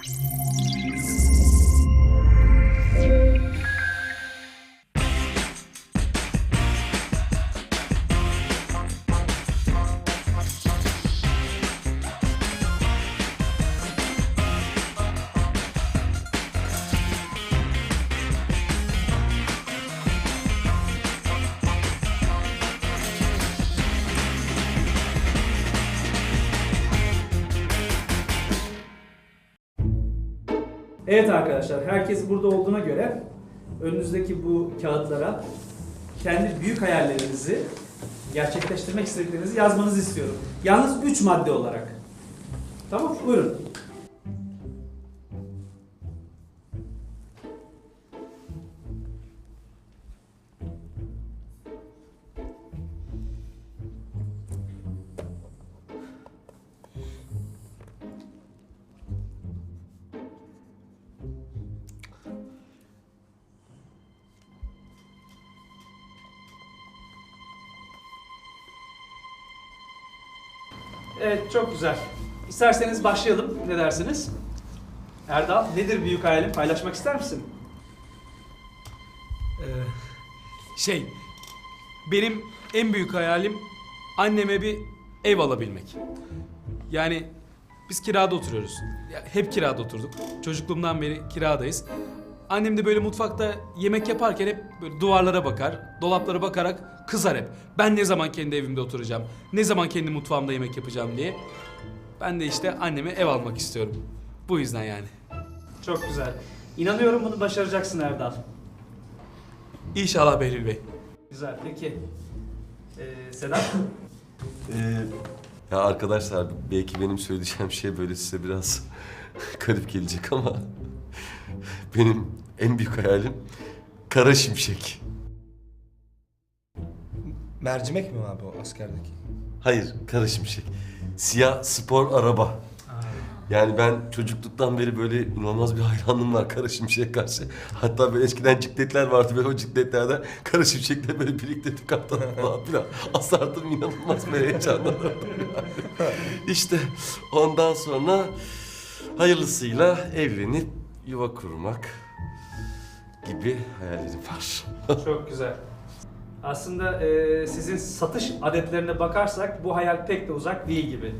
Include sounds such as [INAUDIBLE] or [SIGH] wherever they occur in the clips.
you Evet arkadaşlar, herkes burada olduğuna göre önünüzdeki bu kağıtlara kendi büyük hayallerinizi, gerçekleştirmek istediklerinizi yazmanızı istiyorum. Yalnız 3 madde olarak. Tamam, buyurun. Evet, çok güzel. İsterseniz başlayalım. Ne dersiniz? Erdal, nedir büyük hayalin? Paylaşmak ister misin? Ee, şey, benim en büyük hayalim anneme bir ev alabilmek. Yani biz kirada oturuyoruz. Hep kirada oturduk. Çocukluğumdan beri kiradayız. Annem de böyle mutfakta yemek yaparken hep böyle duvarlara bakar, dolaplara bakarak kızar hep. Ben ne zaman kendi evimde oturacağım, ne zaman kendi mutfağımda yemek yapacağım diye. Ben de işte anneme ev almak istiyorum. Bu yüzden yani. Çok güzel. İnanıyorum bunu başaracaksın Erdal. İnşallah Behlül Bey. Güzel, peki. Ee, Sedat? Ee, ya arkadaşlar belki benim söyleyeceğim şey böyle size biraz [LAUGHS] garip gelecek ama [LAUGHS] benim en büyük hayalim kara şimşek. Mercimek mi abi o askerdeki? Hayır kara şimşek. Siyah spor araba. Yani ben çocukluktan beri böyle inanılmaz bir hayranlığım var Kara Şimşek'e karşı. Hatta böyle eskiden cikletler vardı böyle o cikletlerden Kara Şimşek'le böyle birlikte tıkartan falan filan. Asardım inanılmaz bir heyecanlanırdım. [LAUGHS] İşte ondan sonra hayırlısıyla evlenip yuva kurmak gibi hayallerim var. Çok güzel. Aslında e, sizin satış adetlerine bakarsak bu hayal pek de uzak değil gibi.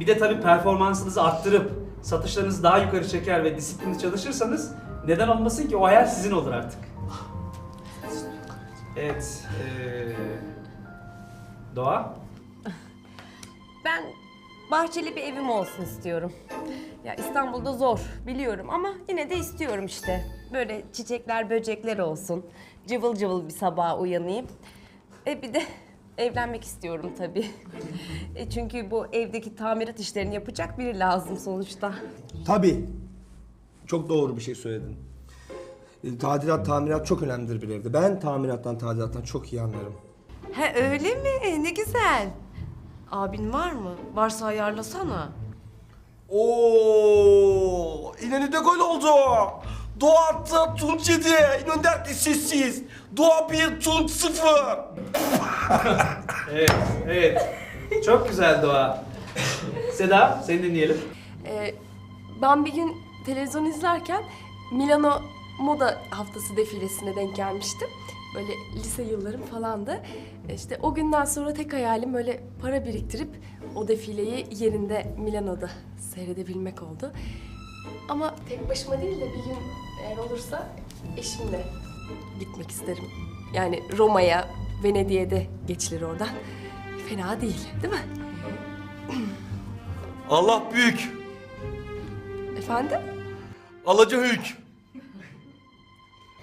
Bir de tabii performansınızı arttırıp satışlarınızı daha yukarı çeker ve disiplinli çalışırsanız neden olmasın ki o hayal sizin olur artık. Evet. e, Doğa? [LAUGHS] Ben bahçeli bir evim olsun istiyorum. Ya İstanbul'da zor biliyorum ama yine de istiyorum işte. Böyle çiçekler, böcekler olsun. Cıvıl cıvıl bir sabah uyanayım. E bir de [LAUGHS] evlenmek istiyorum tabii. E çünkü bu evdeki tamirat işlerini yapacak biri lazım sonuçta. Tabii. Çok doğru bir şey söyledin. E, Tadilat, tamirat çok önemlidir bir evde. Ben tamirattan, tadilattan çok iyi anlarım. He öyle mi? Ne güzel. Abin var mı? Varsa ayarlasana. Oo, İnönü'de gol oldu. Doğa attı, Tunç yedi. İnönü derdi sessiz. Doğa bir, Tunç sıfır. [LAUGHS] Evet, evet. Çok güzel Doğa. Seda, seni dinleyelim. Ee, ben bir gün televizyon izlerken Milano Moda Haftası defilesine denk gelmiştim. Böyle lise yıllarım falandı. İşte o günden sonra tek hayalim böyle para biriktirip o defileyi yerinde Milano'da seyredebilmek oldu. Ama tek başıma değil de bir gün eğer olursa eşimle gitmek isterim. Yani Roma'ya, Venedik'e de geçilir oradan. Fena değil, değil mi? Allah büyük. Efendim? Alaca hük.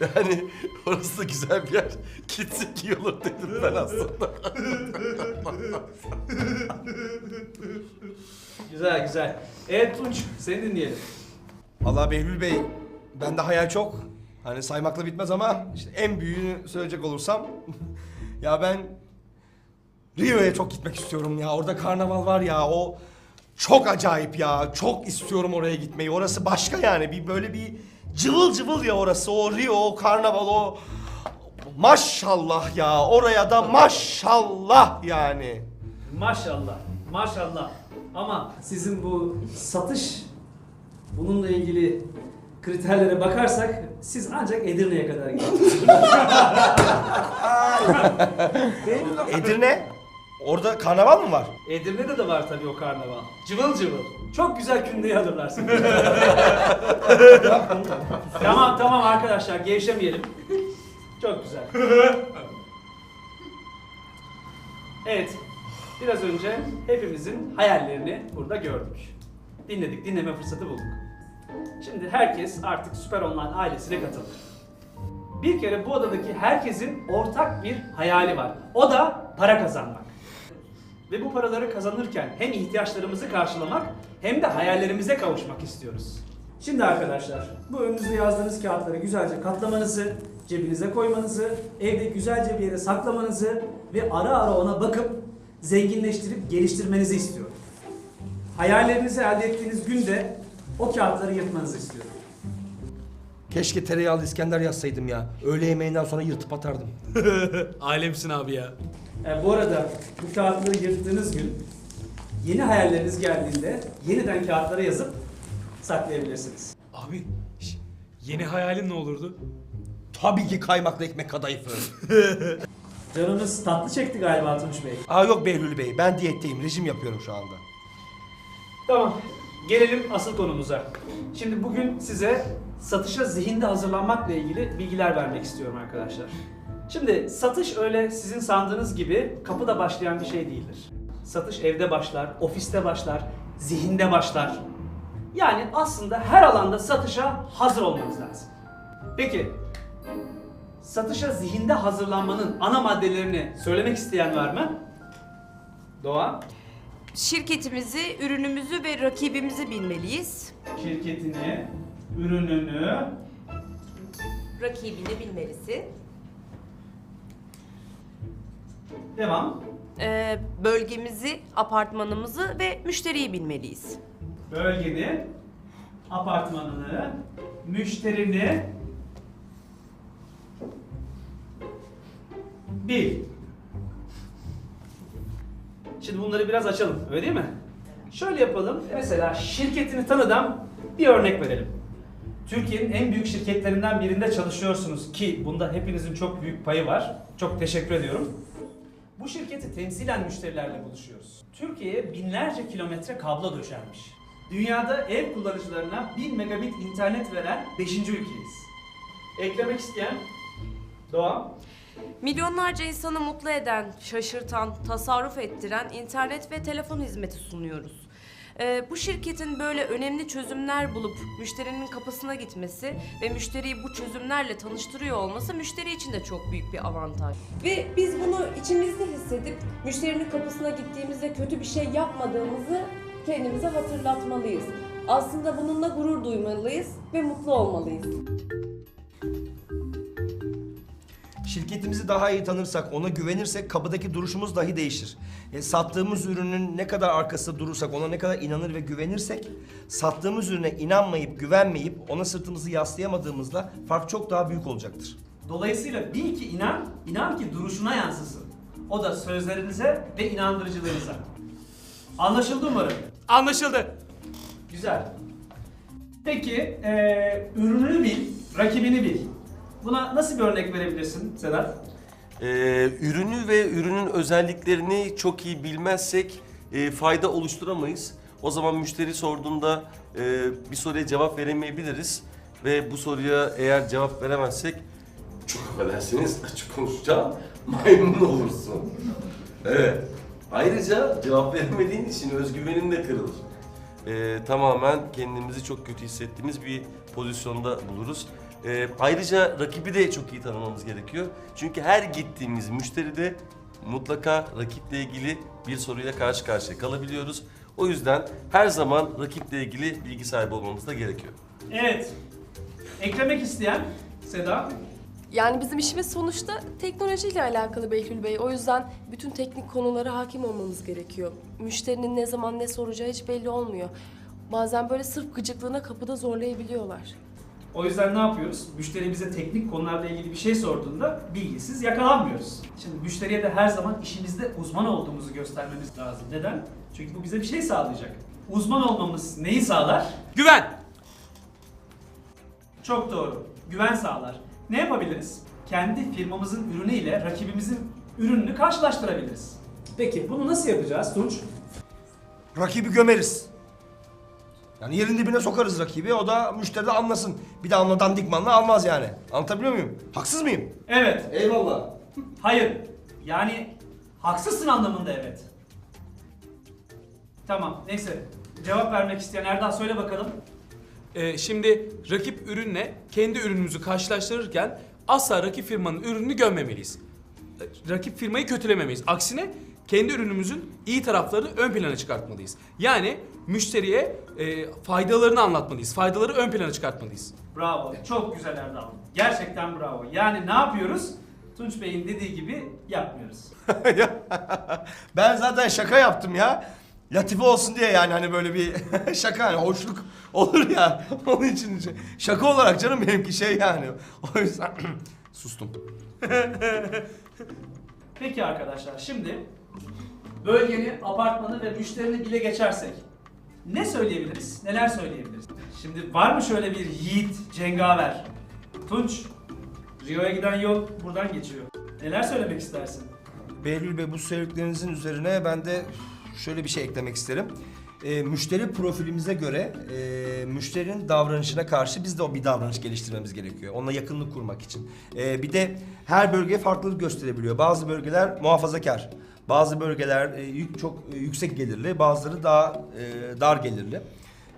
Yani orası da güzel bir yer. Gitsek iyi olur dedim ben aslında. Güzel, güzel. Evet Tunç, seni dinleyelim. Allah Behlül Bey, bende hayal çok. Hani saymakla bitmez ama işte en büyüğünü söyleyecek olursam... [LAUGHS] ya ben Rio'ya çok gitmek istiyorum ya. Orada karnaval var ya o çok acayip ya. Çok istiyorum oraya gitmeyi. Orası başka yani. Bir böyle bir cıvıl cıvıl ya orası. O Rio, o karnaval, o... Maşallah ya. Oraya da maşallah yani. Maşallah, maşallah. Ama sizin bu satış bununla ilgili kriterlere bakarsak siz ancak Edirne'ye kadar gidiyorsunuz. [LAUGHS] Edirne? Orada karnaval mı var? Edirne'de de var tabii o karnaval. Cıvıl cıvıl. Çok güzel kündeyi hazırlarsın. [LAUGHS] tamam tamam arkadaşlar gevşemeyelim. Çok güzel. Evet. Biraz önce hepimizin hayallerini burada gördük. Dinledik, dinleme fırsatı bulduk. Şimdi herkes artık Süper Online ailesine katıldı. Bir kere bu odadaki herkesin ortak bir hayali var. O da para kazanmak. Ve bu paraları kazanırken hem ihtiyaçlarımızı karşılamak hem de hayallerimize kavuşmak istiyoruz. Şimdi arkadaşlar bu önünüzde yazdığınız kağıtları güzelce katlamanızı, cebinize koymanızı, evde güzelce bir yere saklamanızı ve ara ara ona bakıp zenginleştirip geliştirmenizi istiyorum. Hayallerinizi elde ettiğiniz günde o kağıtları yırtmanızı istiyorum. Keşke tereyağlı İskender yazsaydım ya. Öğle yemeğinden sonra yırtıp atardım. [LAUGHS] Alemsin abi ya. E, bu arada bu kağıtları yırttığınız gün yeni hayalleriniz geldiğinde yeniden kağıtlara yazıp saklayabilirsiniz. Abi şş, yeni hayalin ne olurdu? Tabii ki kaymaklı ekmek kadayıfı. [LAUGHS] Canınız tatlı çekti galiba Tunç Bey. Aa yok Behlül Bey, ben diyetteyim, rejim yapıyorum şu anda. Tamam. Gelelim asıl konumuza. Şimdi bugün size satışa zihinde hazırlanmakla ilgili bilgiler vermek istiyorum arkadaşlar. Şimdi satış öyle sizin sandığınız gibi kapıda başlayan bir şey değildir. Satış evde başlar, ofiste başlar, zihinde başlar. Yani aslında her alanda satışa hazır olmanız lazım. Peki, satışa zihinde hazırlanmanın ana maddelerini söylemek isteyen var mı? Doğa? Şirketimizi, ürünümüzü ve rakibimizi bilmeliyiz. şirketini, ürününü, Rakibini bilmelisin. devam, Ee, bölgemizi, apartmanımızı ve müşteriyi bilmeliyiz. bölgeni, apartmanını, müşterini bil. Şimdi bunları biraz açalım, öyle değil mi? Şöyle yapalım, mesela şirketini tanıdan bir örnek verelim. Türkiye'nin en büyük şirketlerinden birinde çalışıyorsunuz ki bunda hepinizin çok büyük payı var. Çok teşekkür ediyorum. Bu şirketi temsilen müşterilerle buluşuyoruz. Türkiye'ye binlerce kilometre kablo döşenmiş. Dünyada ev kullanıcılarına 1000 megabit internet veren 5. ülkeyiz. Eklemek isteyen? Doğa? Milyonlarca insanı mutlu eden, şaşırtan, tasarruf ettiren internet ve telefon hizmeti sunuyoruz. Ee, bu şirketin böyle önemli çözümler bulup müşterinin kapısına gitmesi ve müşteriyi bu çözümlerle tanıştırıyor olması müşteri için de çok büyük bir avantaj. Ve biz bunu içimizde hissedip müşterinin kapısına gittiğimizde kötü bir şey yapmadığımızı kendimize hatırlatmalıyız. Aslında bununla gurur duymalıyız ve mutlu olmalıyız. Şirketimizi daha iyi tanırsak, ona güvenirsek kapıdaki duruşumuz dahi değişir. E, sattığımız ürünün ne kadar arkasında durursak, ona ne kadar inanır ve güvenirsek, sattığımız ürüne inanmayıp, güvenmeyip, ona sırtımızı yaslayamadığımızda fark çok daha büyük olacaktır. Dolayısıyla bil ki inan, inan ki duruşuna yansısın. O da sözlerinize ve inandırıcılığınıza. Anlaşıldı umarım. Anlaşıldı. Güzel. Peki, eee, ürününü bil, rakibini bil. Buna nasıl bir örnek verebilirsin Sedat? Ee, ürünü ve ürünün özelliklerini çok iyi bilmezsek e, fayda oluşturamayız. O zaman müşteri sorduğunda e, bir soruya cevap veremeyebiliriz. Ve bu soruya eğer cevap veremezsek çok affedersiniz açık konuşacağım [LAUGHS] maymun olursun. Evet. Ayrıca cevap veremediğin için özgüvenin de kırılır. Ee, tamamen kendimizi çok kötü hissettiğimiz bir pozisyonda buluruz. Ee, ayrıca rakibi de çok iyi tanımamız gerekiyor. Çünkü her gittiğimiz müşteride mutlaka rakiple ilgili bir soruyla karşı karşıya kalabiliyoruz. O yüzden her zaman rakiple ilgili bilgi sahibi olmamız da gerekiyor. Evet. Eklemek isteyen Seda? Yani bizim işimiz sonuçta teknolojiyle alakalı Behlül Bey. O yüzden bütün teknik konulara hakim olmamız gerekiyor. Müşterinin ne zaman ne soracağı hiç belli olmuyor. Bazen böyle sırf gıcıklığına kapıda zorlayabiliyorlar. O yüzden ne yapıyoruz? Müşteri bize teknik konularla ilgili bir şey sorduğunda bilgisiz yakalanmıyoruz. Şimdi müşteriye de her zaman işimizde uzman olduğumuzu göstermemiz lazım. Neden? Çünkü bu bize bir şey sağlayacak. Uzman olmamız neyi sağlar? Güven. Çok doğru. Güven sağlar. Ne yapabiliriz? Kendi firmamızın ürünü ile rakibimizin ürününü karşılaştırabiliriz. Peki bunu nasıl yapacağız Tunç? Rakibi gömeriz. Yani yerin dibine sokarız rakibi. O da müşteri de anlasın. Bir de anlatan dikmanla almaz yani. Anlatabiliyor muyum? Haksız mıyım? Evet. Eyvallah. Hayır. Yani haksızsın anlamında evet. Tamam. Neyse. Cevap vermek isteyen Erdal söyle bakalım. Ee, şimdi rakip ürünle kendi ürünümüzü karşılaştırırken asla rakip firmanın ürününü gömmemeliyiz. Ee, Rakip firmayı kötülememeliyiz. Aksine kendi ürünümüzün iyi taraflarını ön plana çıkartmalıyız. Yani müşteriye e, faydalarını anlatmalıyız. Faydaları ön plana çıkartmalıyız. Bravo. Çok güzel Erdal. Gerçekten bravo. Yani ne yapıyoruz? Tunç Bey'in dediği gibi yapmıyoruz. [LAUGHS] Ben zaten şaka yaptım ya. Latife olsun diye yani hani böyle bir [LAUGHS] şaka hani hoşluk olur ya. [LAUGHS] Onun için şaka olarak canım benimki şey yani. O yüzden [CLEARS THROAT] sustum. Peki arkadaşlar şimdi bölgeni, apartmanı ve müşterini bile geçersek ne söyleyebiliriz? Neler söyleyebiliriz? Şimdi var mı şöyle bir yiğit, cengaver? Tunç, Rio'ya giden yol buradan geçiyor. Neler söylemek istersin? Behlül Bey bu söylediklerinizin üzerine ben de şöyle bir şey eklemek isterim. Ee, müşteri profilimize göre e, müşterinin davranışına karşı biz de o bir davranış geliştirmemiz gerekiyor. Onunla yakınlık kurmak için. Ee, bir de her bölge farklılık gösterebiliyor. Bazı bölgeler muhafazakar. Bazı bölgeler e, yük, çok e, yüksek gelirli, bazıları daha e, dar gelirli.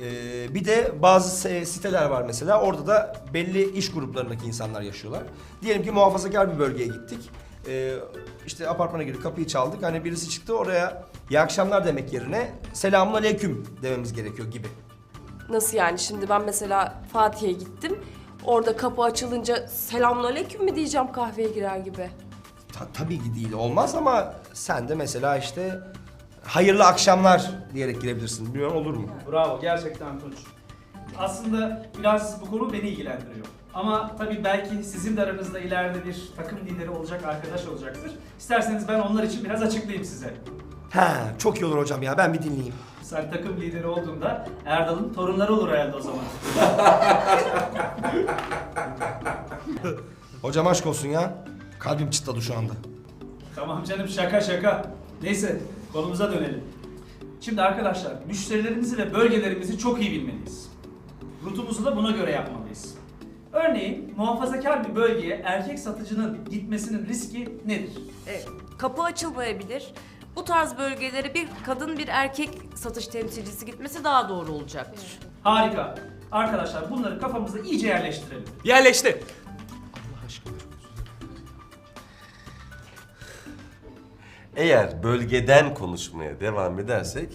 Ee, bir de bazı siteler var mesela. Orada da belli iş gruplarındaki insanlar yaşıyorlar. Diyelim ki muhafazakar bir bölgeye gittik. Ee, işte apartmana girdik, kapıyı çaldık. Hani birisi çıktı oraya iyi akşamlar demek yerine selamun aleyküm dememiz gerekiyor gibi. Nasıl yani şimdi ben mesela Fatih'e gittim. Orada kapı açılınca selamünaleyküm mü diyeceğim kahveye girer gibi. Ta- tabii ki değil olmaz ama sen de mesela işte hayırlı akşamlar diyerek girebilirsin. Bilmiyorum olur mu? Bravo, gerçekten Tunç. Aslında biraz bu konu beni ilgilendiriyor. Ama tabii belki sizin de aranızda ileride bir takım lideri olacak arkadaş olacaktır. İsterseniz ben onlar için biraz açıklayayım size. He, çok iyi olur hocam ya. Ben bir dinleyeyim. Sen takım lideri olduğunda Erdal'ın torunları olur herhalde o zaman. [LAUGHS] Hocam aşk olsun ya. Kalbim çıtladı şu anda. Tamam canım şaka şaka. Neyse konumuza dönelim. Şimdi arkadaşlar müşterilerimizi ve bölgelerimizi çok iyi bilmeliyiz. Rutumuzu da buna göre yapmalıyız. Örneğin muhafazakar bir bölgeye erkek satıcının gitmesinin riski nedir? E, kapı açılmayabilir. Bu tarz bölgelere bir kadın bir erkek satış temsilcisi gitmesi daha doğru olacaktır. Harika. Arkadaşlar bunları kafamızda iyice yerleştirelim. Yerleşti. Eğer bölgeden konuşmaya devam edersek,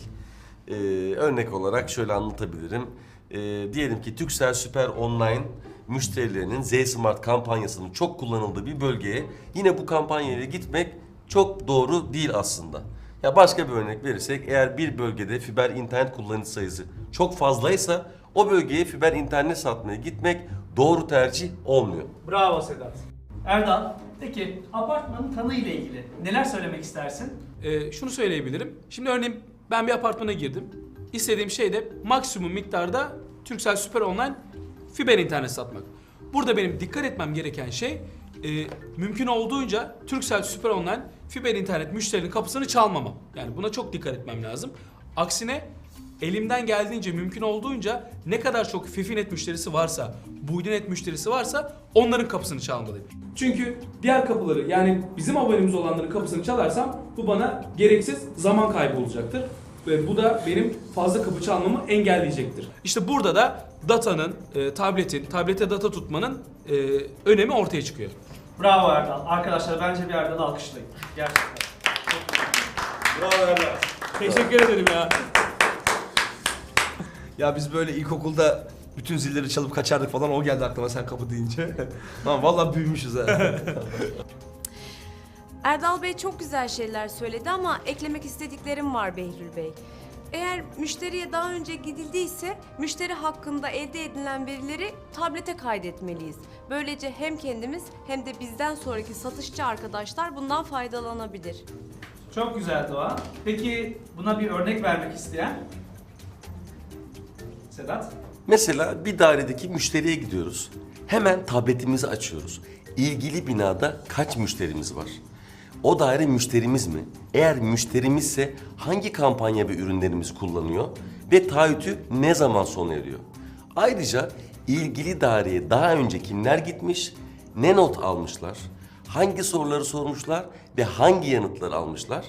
e, örnek olarak şöyle anlatabilirim. E, diyelim ki Turkcell Süper Online müşterilerinin Z Smart kampanyasının çok kullanıldığı bir bölgeye yine bu kampanyayla gitmek çok doğru değil aslında. Ya başka bir örnek verirsek eğer bir bölgede fiber internet kullanıcı sayısı çok fazlaysa o bölgeye fiber internet satmaya gitmek doğru tercih olmuyor. Bravo Sedat. Erdal, peki apartmanın tanı ile ilgili neler söylemek istersin? Ee, şunu söyleyebilirim. Şimdi örneğin ben bir apartmana girdim. İstediğim şey de maksimum miktarda Turkcell Süper Online fiber internet satmak. Burada benim dikkat etmem gereken şey e, mümkün olduğunca Turkcell Süper Online fiber internet müşterinin kapısını çalmamam. Yani buna çok dikkat etmem lazım. Aksine elimden geldiğince mümkün olduğunca ne kadar çok Fifinet müşterisi varsa, Buydinet müşterisi varsa onların kapısını çalmalıyım. Çünkü diğer kapıları yani bizim abonemiz olanların kapısını çalarsam bu bana gereksiz zaman kaybı olacaktır. Ve bu da benim fazla kapı çalmamı engelleyecektir. İşte burada da datanın, e, tabletin, tablete data tutmanın e, önemi ortaya çıkıyor. Bravo Erdal. Arkadaşlar bence bir Erdal'ı alkışlayın. Gerçekten. Bravo Erdal. Teşekkür ederim ya. Ya biz böyle ilkokulda bütün zilleri çalıp kaçardık falan o geldi aklıma sen kapı deyince. [LAUGHS] Lan vallahi büyümüşüz ha. Erdal Bey çok güzel şeyler söyledi ama eklemek istediklerim var Behlül Bey. Eğer müşteriye daha önce gidildiyse müşteri hakkında elde edilen verileri tablete kaydetmeliyiz. Böylece hem kendimiz hem de bizden sonraki satışçı arkadaşlar bundan faydalanabilir. Çok güzel Doğa. Peki buna bir örnek vermek isteyen? Sedat? Mesela bir dairedeki müşteriye gidiyoruz. Hemen tabletimizi açıyoruz. İlgili binada kaç müşterimiz var? O daire müşterimiz mi? Eğer müşterimizse hangi kampanya ve ürünlerimizi kullanıyor? Ve taahhütü ne zaman sona eriyor? Ayrıca ilgili daireye daha önce kimler gitmiş, ne not almışlar, hangi soruları sormuşlar ve hangi yanıtları almışlar?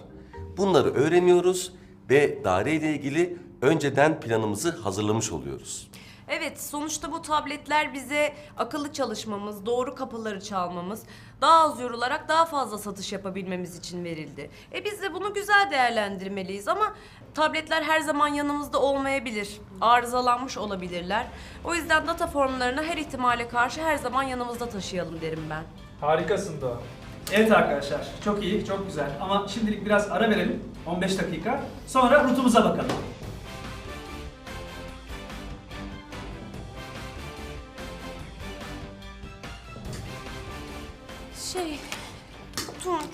Bunları öğreniyoruz ve daire ile ilgili önceden planımızı hazırlamış oluyoruz. Evet, sonuçta bu tabletler bize akıllı çalışmamız, doğru kapıları çalmamız, daha az yorularak daha fazla satış yapabilmemiz için verildi. E biz de bunu güzel değerlendirmeliyiz ama tabletler her zaman yanımızda olmayabilir. Arızalanmış olabilirler. O yüzden data formlarını her ihtimale karşı her zaman yanımızda taşıyalım derim ben. Harikasın Doğa. Evet arkadaşlar, çok iyi, çok güzel. Ama şimdilik biraz ara verelim, 15 dakika. Sonra rutumuza bakalım. Şey, Tunç,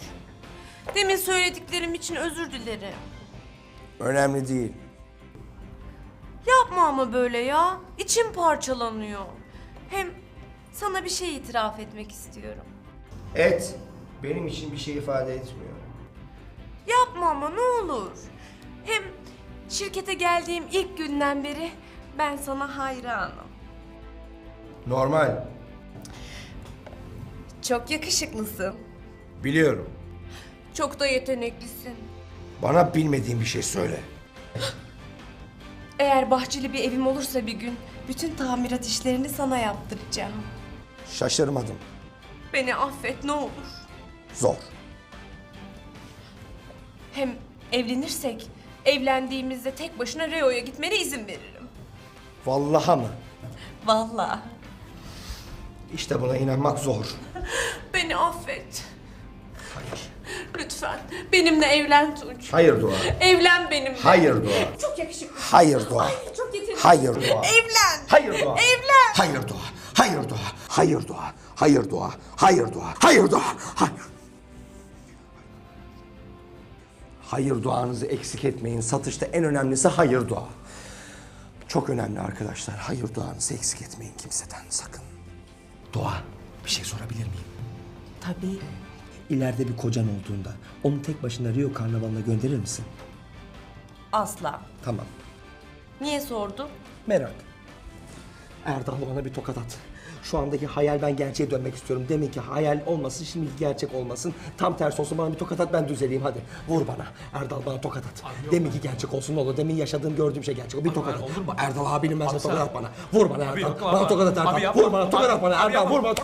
demin söylediklerim için özür dilerim. Önemli değil. Yapma ama böyle ya. İçim parçalanıyor. Hem sana bir şey itiraf etmek istiyorum. Et benim için bir şey ifade etmiyor. Yapma ama ne olur. Hem şirkete geldiğim ilk günden beri ben sana hayranım. Normal. Çok yakışıklısın. Biliyorum. Çok da yeteneklisin. Bana bilmediğin bir şey söyle. Eğer bahçeli bir evim olursa bir gün bütün tamirat işlerini sana yaptıracağım. Şaşırmadım. Beni affet ne olur. Zor. Hem evlenirsek evlendiğimizde tek başına Reo'ya gitmene izin veririm. Vallaha mı? Vallahi. İşte buna inanmak zor. Beni affet. Hayır. Lütfen benimle evlen Tunç. Hayır Doğa. Evlen benimle. Hayır Doğa. Çok yakışıklı. Hayır Doğa. Çok yetenekli. Hayır Doğa. Evlen. Hayır Doğa. Evlen. Hayır Doğa. Hayır Doğa. Hayır Doğa. Hayır Doğa. Hayır Doğa. Hayır Doğa. Hayır. Hayır duanızı eksik etmeyin. Satışta en önemlisi hayır dua. Çok önemli arkadaşlar. Hayır duanızı eksik etmeyin kimseden sakın. Doğa, bir şey sorabilir miyim? Tabii. İleride bir kocan olduğunda onu tek başına Rio Karnavalı'na gönderir misin? Asla. Tamam. Niye sordun? Merak. Erdal bana bir tokat at. Şu andaki hayal ben gerçeğe dönmek istiyorum. Demin ki hayal olmasın, şimdi gerçek olmasın. Tam tersi olsun bana bir tokat at ben düzeleyim hadi. Vur bana. Erdal bana tokat at. Demin ki gerçek olsun ne olur. Demin yaşadığım gördüğüm şey gerçek. O bir tokat at. olur mu? Erdal abinin ben sana tokat at bana. Vur bana Erdal. yok, bana abi. tokat at Abi Erdal. yapma. Vur bana tokat at bana Abi Erdal. Vur bana.